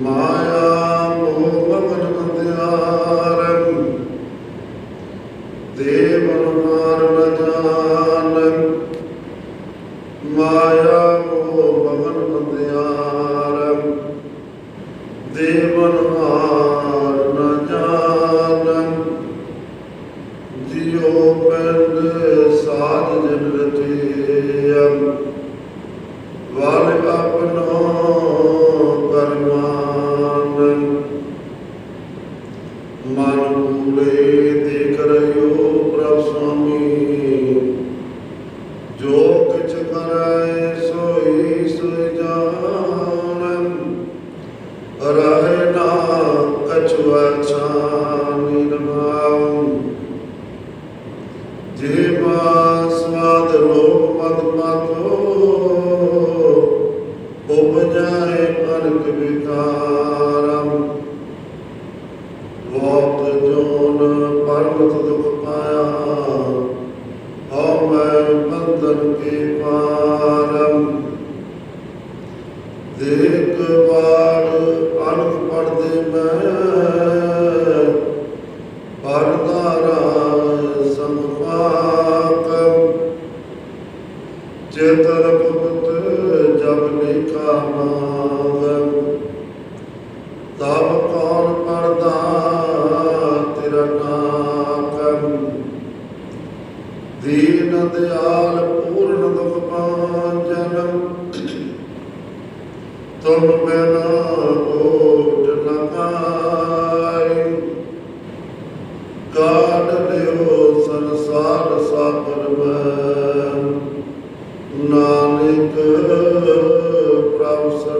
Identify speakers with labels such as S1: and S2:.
S1: ਮਾਇਆ ਮੋਹ ਮਗਨ ਅੰਧਿਆਰੰ ਦੇਵਨ ਮਾਰ ਨ ਮਾਇਆ ਮੋਹ ਮਗਨ ਅੰਧਿਆਰੰ ਦੇਵਨ ਮਾਰ ਨ ਜਿਉ ਪਿੰਡ ਸਾਧ ਜਨ ਰਤਿਅੰ ਮਨ ਮੂਲੇ ਦੇਖ ਰਹਿਓ ਪ੍ਰਭ ਸੁਆਮੀ। ਜੋ ਕਿਛ ਕਰੈ ਸੋਈ ਸੋਈ ਜਾਣਨ, ਰਹੇ ਨਾ ਕਛੁ ਅਛਾਨੀ ਨਮਾਉ ਜੇ ਮਾ ਸਵਾਦ ਰੋਗ ਮਦ ਮਾਤੋ ਉਪਜਾਏ ਅਨਕ ਵਿਕਾਰਮ ਬਹੁਤ ਜੋਨ ਪਰਮਤ ਦੁਖ ਪਾਇਆ ਹਉ ਮੈਂ ਬੰਧਨ ਕੇ ਪਾਰਮ ਦੇਖ ਵਾਰ ਅਨਕ ਪੜਦੇ ਮੈਂ ਪਰਦਾਰਾ ਸੰਪਾਕਮ ਚੇਤਨ ਭਗਤ ਜਬ ਲੇਖਾ ਨਾਮ ਤਬ ਕੌਣ ਪੜਦਾ? ਦੀਨ ਦਿਆਲ, ਪੂਰਨ ਦੁਖ ਪਾਜਨ ਤੁਮ ਬਿਨਾ ਓਟ ਨ ਪਾਈ ਕਾਢ ਲਿਓ ਸੰਸਾਰ ਸਾਗਰ ਮੈਂ। ਨਾਨਕ ਪ੍ਰਭ ਸਰਨਾਈ